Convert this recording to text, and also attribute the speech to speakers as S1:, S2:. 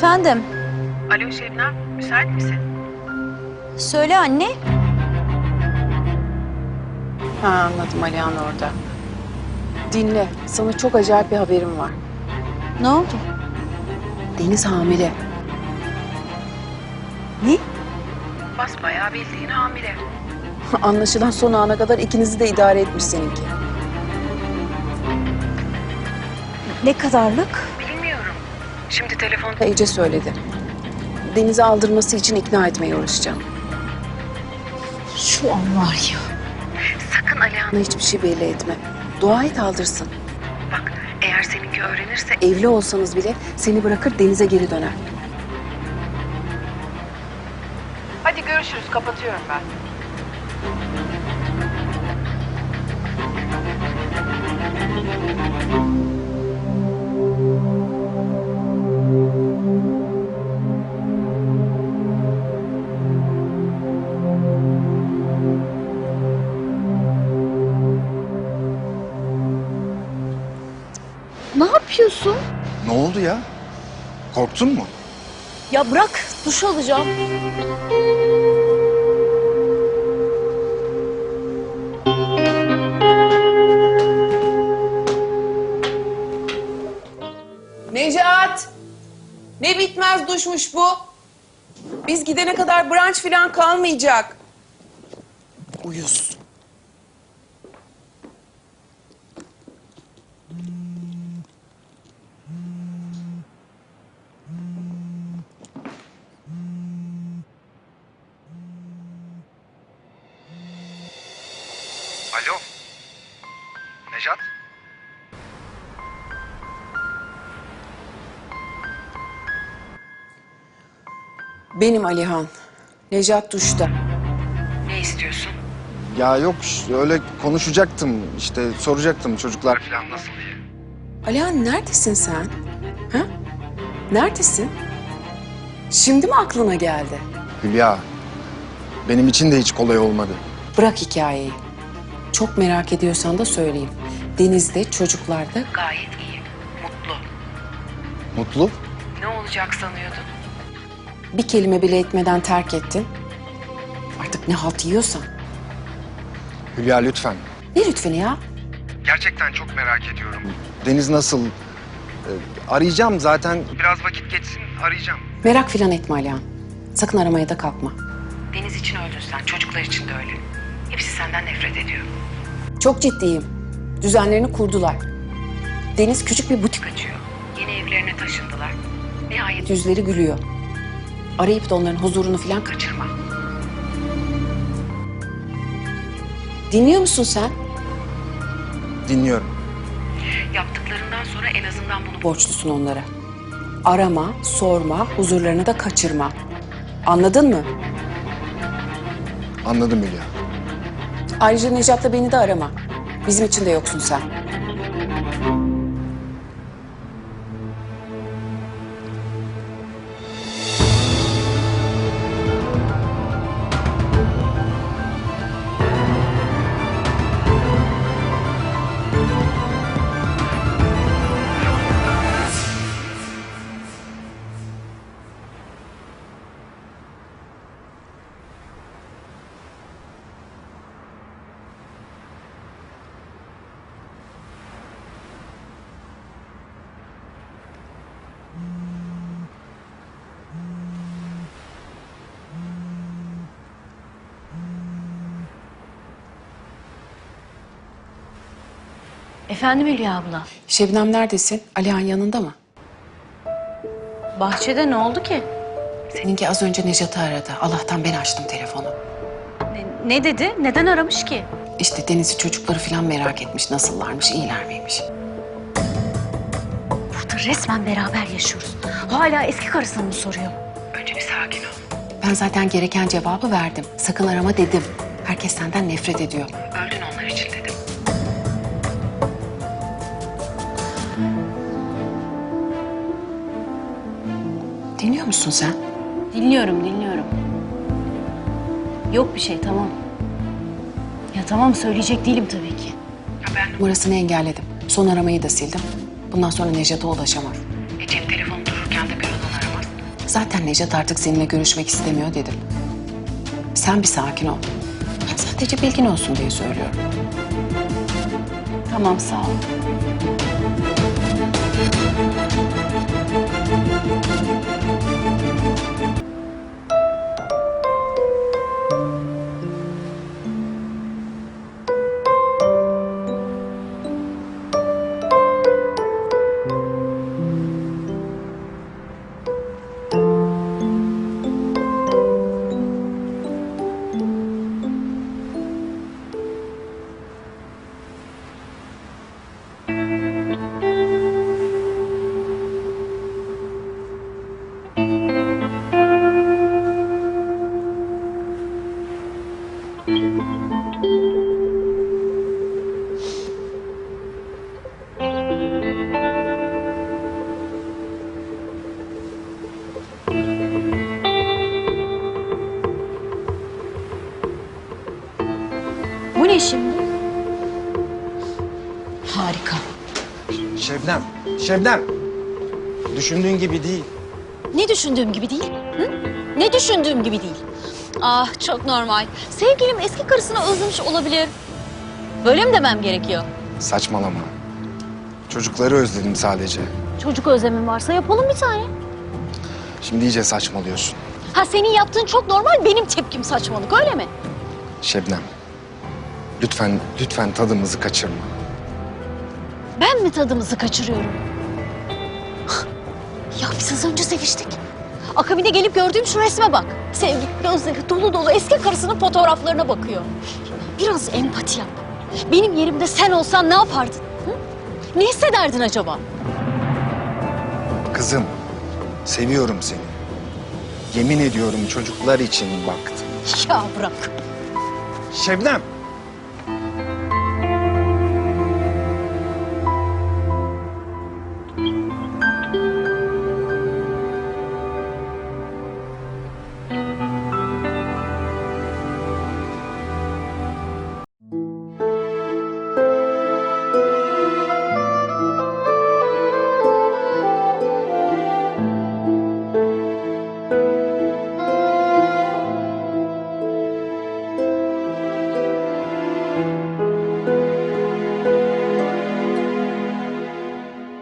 S1: Efendim,
S2: Alo Şebnem, müsait misin?
S1: söyle anne.
S2: Ha anladım Alihan orada. Dinle, sana çok acayip bir haberim var.
S1: Ne oldu?
S2: Deniz hamile.
S1: Ne?
S2: Basbayağı bildiğin hamile. Anlaşılan son ana kadar ikinizi de idare etmiş seninki.
S1: Ne kadarlık?
S2: Şimdi telefonda Ece söyledi. Deniz'i aldırması için ikna etmeye uğraşacağım.
S1: Şu an var ya.
S2: Sakın Alihan'a hiçbir şey belli etme. Dua et aldırsın. Bak eğer seninki öğrenirse... Evli olsanız bile seni bırakır denize geri döner. Hadi görüşürüz. Kapatıyorum ben.
S1: Ne yapıyorsun?
S3: Ne oldu ya? Korktun mu?
S1: Ya bırak, duş alacağım.
S4: Necat! Ne bitmez duşmuş bu. Biz gidene kadar brunch falan kalmayacak. Uyuz. Benim Alihan. Necat duşta.
S2: Ne istiyorsun?
S3: Ya yok öyle konuşacaktım işte soracaktım çocuklar falan nasıl diye.
S4: Alihan neredesin sen? Ha? Neredesin? Şimdi mi aklına geldi?
S3: Hülya benim için de hiç kolay olmadı.
S4: Bırak hikayeyi. Çok merak ediyorsan da söyleyeyim. Denizde, çocuklarda
S2: Gayet iyi. Mutlu.
S3: Mutlu?
S2: Ne olacak sanıyordun?
S4: Bir kelime bile etmeden terk ettin. Artık ne halt yiyorsan.
S3: Hülya lütfen.
S4: Ne lütfen ya?
S3: Gerçekten çok merak ediyorum. Deniz nasıl? Ee, arayacağım zaten. Biraz vakit geçsin arayacağım.
S4: Merak filan etme Alihan. Sakın aramaya da kalkma.
S2: Deniz için öldün sen, çocuklar için de öyle. Hepsi senden nefret ediyor.
S4: Çok ciddiyim. Düzenlerini kurdular. Deniz küçük bir butik
S2: Kaçıyor. Yeni evlerine taşındılar. Nihayet
S4: yüzleri gülüyor. Arayıp da onların huzurunu filan kaçır.
S2: kaçırma.
S4: Dinliyor musun sen?
S3: Dinliyorum.
S2: Yaptıklarından sonra en azından bunu
S4: Borçlusun onlara. Arama, sorma, huzurlarını da kaçırma. Anladın mı?
S3: Anladım Hülya.
S4: Ayrıca Necat'la beni de arama. Bizim için de yoksun sen.
S1: Efendim Hülya abla.
S4: Şebnem neredesin? Alihan yanında mı?
S1: Bahçede ne oldu ki?
S4: Seninki az önce Necat'ı aradı. Allah'tan ben açtım telefonu.
S1: Ne, ne dedi? Neden aramış ki?
S4: İşte Deniz'i çocukları falan merak etmiş. Nasıllarmış, iyiler miymiş?
S1: Burada resmen beraber yaşıyoruz. Hala eski karısını mı soruyor?
S2: Önce bir sakin ol.
S4: Ben zaten gereken cevabı verdim. Sakın arama dedim. Herkes senden nefret ediyor. Dinliyor musun sen?
S1: Dinliyorum, dinliyorum. Yok bir şey, tamam. Ya tamam, söyleyecek değilim tabii ki.
S4: Numarasını engelledim. Son aramayı da sildim. Bundan sonra Necat'a ulaşamam.
S2: E cep telefonu dururken de bir oradan aramaz.
S4: Zaten Necat artık seninle görüşmek istemiyor dedim. Sen bir sakin ol. Ben sadece bilgin olsun diye söylüyorum.
S1: Tamam sağ ol. Thank you. Bu ne şimdi? Harika.
S3: Şebnem, Şebnem. Düşündüğün gibi değil.
S1: Ne düşündüğüm gibi değil? Hı? Ne düşündüğüm gibi değil? Ah çok normal. Sevgilim eski karısını özlemiş olabilir. Böyle mi demem gerekiyor?
S3: Saçmalama. Çocukları özledim sadece.
S1: Çocuk özlemim varsa yapalım bir tane.
S3: Şimdi iyice saçmalıyorsun.
S1: Ha senin yaptığın çok normal, benim tepkim saçmalık öyle mi?
S3: Şebnem. Lütfen, lütfen tadımızı kaçırma.
S1: Ben mi tadımızı kaçırıyorum? ya biz az önce seviştik. Akabinde gelip gördüğüm şu resme bak. Sevgi gözleri dolu dolu eski karısının fotoğraflarına bakıyor. Biraz empati yap. Benim yerimde sen olsan ne yapardın? Hı? Ne hissederdin acaba?
S3: Kızım, seviyorum seni. Yemin ediyorum çocuklar için baktım.
S1: Ya bırak.
S3: Şebnem,